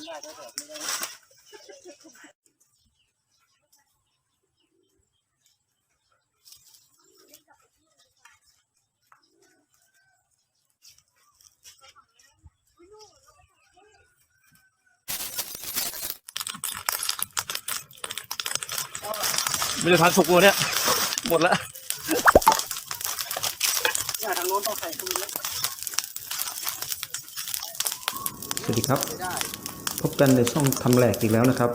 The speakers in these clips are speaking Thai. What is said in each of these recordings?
านงอกจะทานได้ก็แบบไม่ได้ไม่ได้ทานสุกเลยเนี่ย หมดแล้วเนี่ยทางโน้นต้องใส่ตุ้มเล็กสวัสดีครับไม่ได้ พบกันในช่องทำแหลกอีกแล้วนะครับ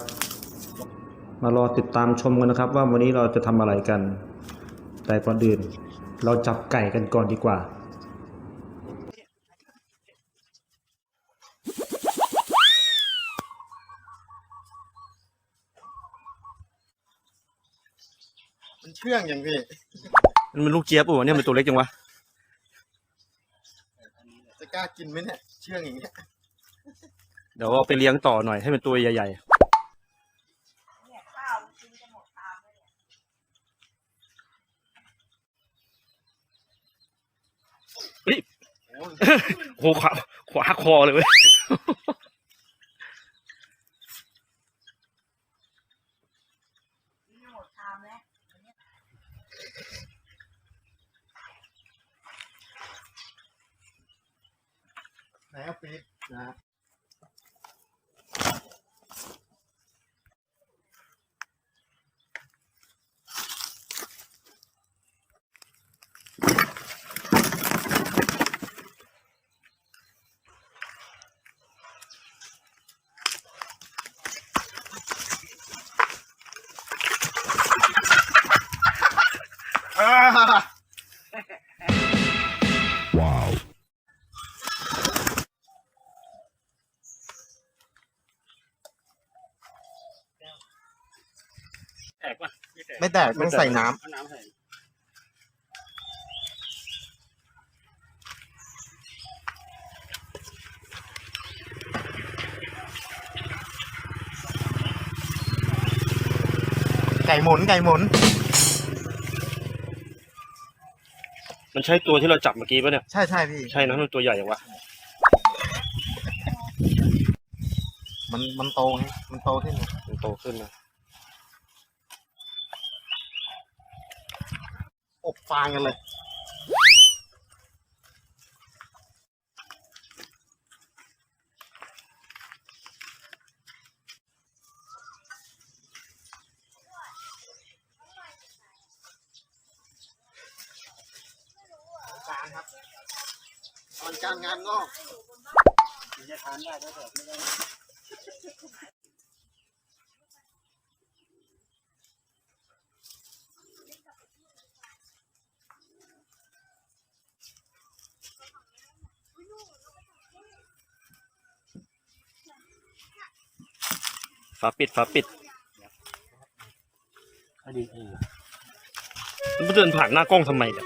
มารอติดตามชมกันนะครับ ว่าวันนี้เราจะทำอะไรกัน แต่ก่อนอื่น เราจับไก่กันก่อนดีกว่ามันเชื่องอย่างพี่มันเป็นลูกเจี๊ยบป่ะเนี่ยมันตัวเล็กจังวะจะกล้ากินไหมเนี่ยเชื่องอย่างเงี้ย เดี๋ยวเอาไปเลี้ยงต่อหน่อยให้มันตัวใหญ่เนี่ยข้าวกินจะหมดตามเลยเนี่ยๆโอ้โหขวาขวาคอเลยเว้ย กินจะหมดตามแล้วไหนเอาปี๊บนะฮะ แตกป่ะไม่แตกไม่แตกต้องใส่น้ำเอาน้ำใส่ไก่หมุนไก่หมุนมันใช่ตัวที่เราจับเมื่อกี้ป่ะเนี่ย ใช่ใช่พี่ ใช่นะมันตัวใหญ่อย่างวะ มันมันโตไงมันโตขึ้นไงมันโตขึ้นนะ อบ ฟางกันเลยการครับตอนการงานงอกจะทานได้ก็แบบไม่ได้ ฝาปิดฝาปิดอดีตเออมันเดินผ่านหน้ากล้องทำไมเนี่ย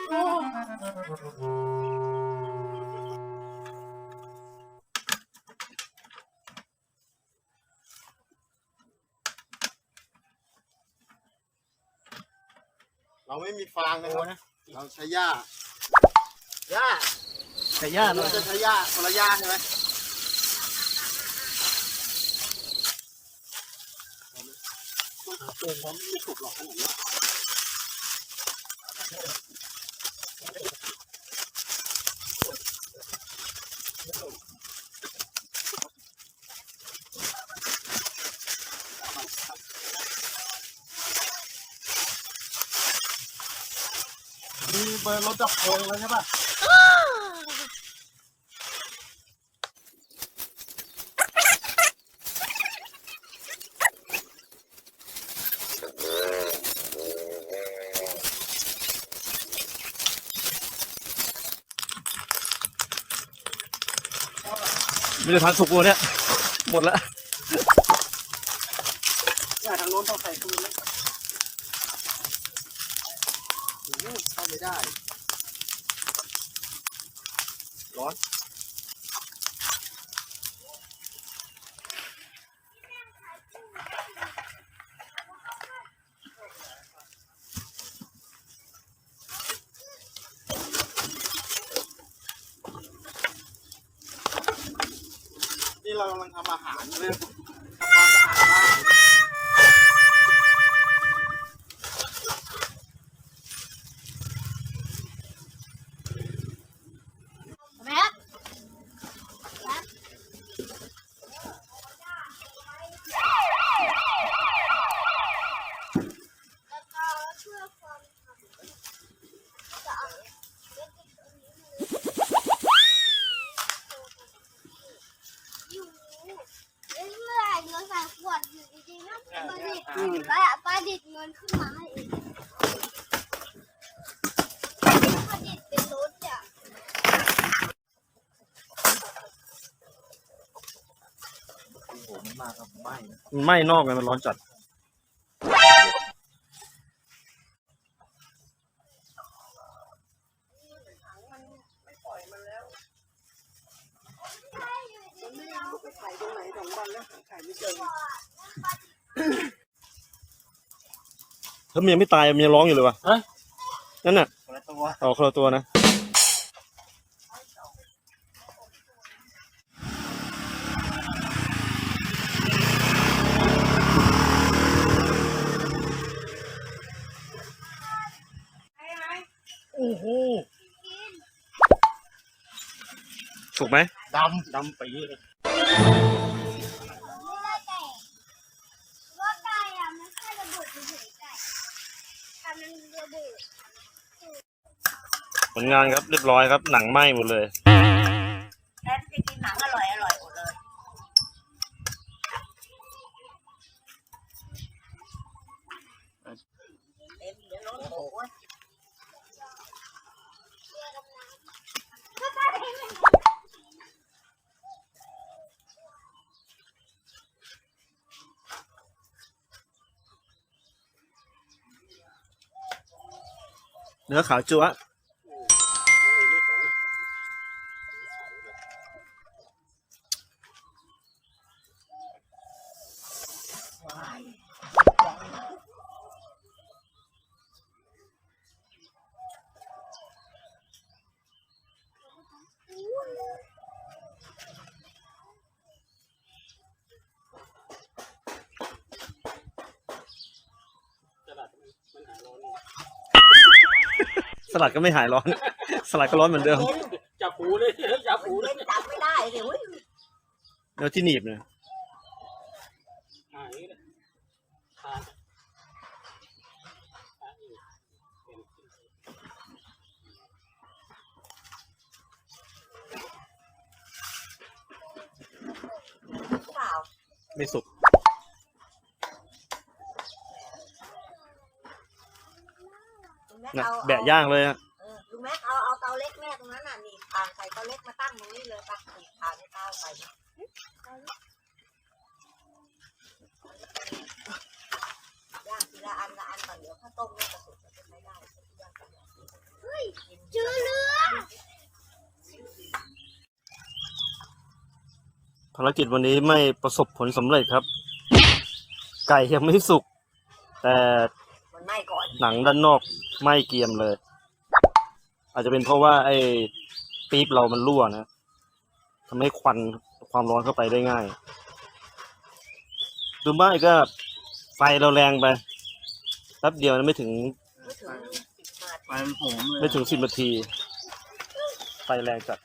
เราไม่มีฟางนะครับ เราใช้หญ้าหญ้าใส่ย่าหน่เราอยจะใช้หญ้าคนละหญ้าใช่ไหม เกินเขาไม่ถูกหรอกขนาดนี้มีเบอร์รถดับเพลิงแล้วใช่ป่ะ ไม่ได้ทานสุกวัวเนี่ย หมดแล้วทางโน้นต้องใส่ตุ้มเล็ก เข้าไม่ได้ ร้อน เรากำลังทำอาหารเรื่อง ษฐ์เงินขึ้นมาให้เองประดิษฐ์เป็นรถอะมันไหม้นอกไงมันร้อนจัดไข่ตรงไหนสองวันแล้วไข่ไม่เจอ แล้วมันยังไม่ตายมันยังร้องอยู่เลยวะนั่นน่ะคนละตัวเอาคนละตัวนะโอ้โหถูกไหมดำดำปีเลย ไม่ได้ไก่ว่าไก่อะมันแค่ระเบิดเฉยๆไก่แต่มันระเบิด ผ ลงานครับเรียบร้อยครับ หนังไหม้หมดเลยแทนจะกินหนังอร่อยอร่อยหมดเลยเต็มเดี๋ยวรถโอ้ยเนื้อขาวจั๊วะ สลัดก็ไม่หายร้อน สลัดก็ร้อนเหมือนเดิมจับหูเลยจับหูเลยเล่นจับไม่ได้เดี๋ยวเนื้อที่หนีบเนี่ยอ่าอย่างนี้เลยทานทานอยู่เป็นเปล่าไม่สุก ลุงแม็ก นะเอาแบะย่างเลยอะเออลุงแม็กเอาเอาเตาเล็กแม่ตรงนั้นน่ะนี่ผ่านใส่เตาเล็กมาตั้งตรงนี้เลยปะนี่ผ่านในเตาใส่ย่างทีละอันละอันก่อนเดี๋ยวข้าวต้มเนี่ยจะสุกจะเป็นไม่ได้เฮ้ยเจอเรือภารกิจวันนี้ไม่ประสบผลสำเร็จครับ ไก่ยังไม่สุก แต่มันไหม้ก่อน หนังด้านนอก ไหม้เกรียมเลย อาจจะเป็นเพราะว่า ไอ้ปี๊บเรามันรั่วนะทำให้ควันความร้อนเข้าไปได้ง่ายดูบ้างก็ไฟเราแรงไปแป๊บเดียวนะไม่ถึงไม่ถึงสิบนาทีไปมันโหมเลยไม่ถึงสิบนาที ไฟแรงจัด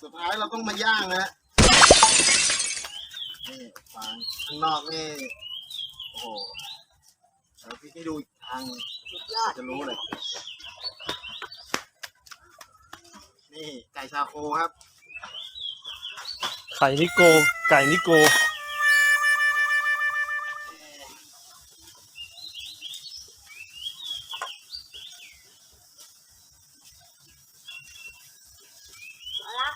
สุดท้ายเราต้องมาย่างนะฮะนี่ฟางข้างนอกนี่ โอ้โหเดี๋ยวพี่ให้ดูอีกทางหนึ่งสุดยอดจะรู้เลย นี่ไก่ชาโคครับ ไข่นิโก ไก่นิโก เอาละ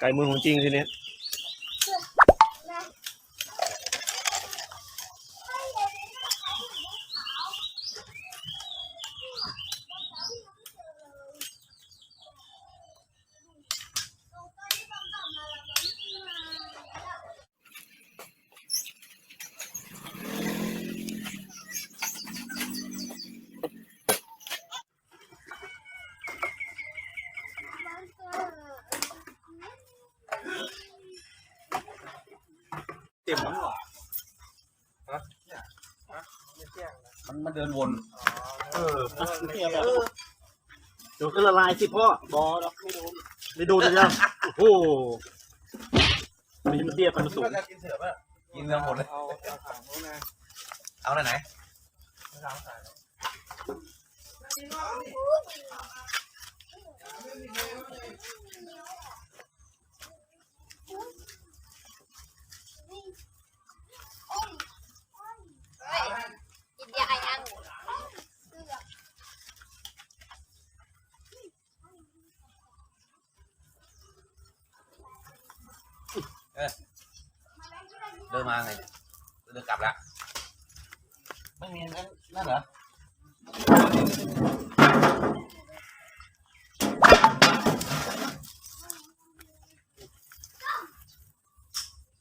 ไก่มือของจริงทีเนี้ย ต็มแล้วหรอมันมันเดินวน เออเนี่ยแบบเดี๋ยวก็ละลายสิพ่อบอแล้วไม่โดนไม่ดูเลยนะโอ้โหมันจะเทียบกันสูงกินเสือป่ะกินเนื้อหมดเลยเอาเอาถังนู้นนะเอาไหนไหน กินยายัง เดินมาไงเดินกลับแล้วไม่มีนั่นนั่นเหรอ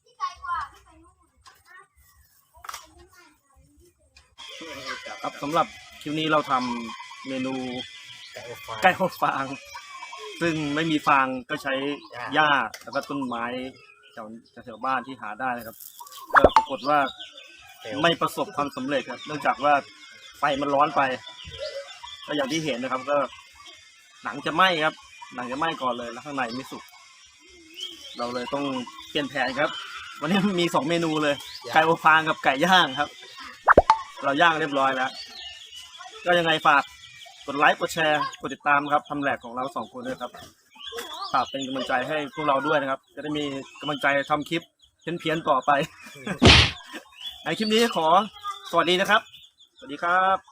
ที่ไกลกว่าที่ไกลนู่น ครับสำหรับคลิปนี้เราทำเมนูไก่อบฟาง ซึ่งไม่มีฟางก็ใช้หญ้าแล้วก็ต้นไม้แถวแถวบ้านที่หาได้นะครับก็ปรากฏว่าไม่ประสบความสำเร็จครับเนื่องจากว่าไฟมันร้อนไป ก็อย่างที่เห็นนะครับ ก็ หนังจะไหม้ครับ หนังจะไหม้ก่อนเลยแล้วข้างในไม่สุก เราเลยต้องเปลี่ยนแผนครับ วันนี้มีสองเมนูเลย ไก่อบฟางกับไก่ย่างครับ เราย่างเรียบร้อยแล้ว ก็ยังไงฝากกดไลค์กดแชร์กดติดตามครับทำแหลกของเราสองคนด้วยครับฝากเป็นกำลังใจให้พวกเราด้วยนะครับ จะได้มีกำลังใจทำคลิปเพี้ยนๆต่อไปในคลิปนี้ขอสวัสดีนะครับ สวัสดีครับ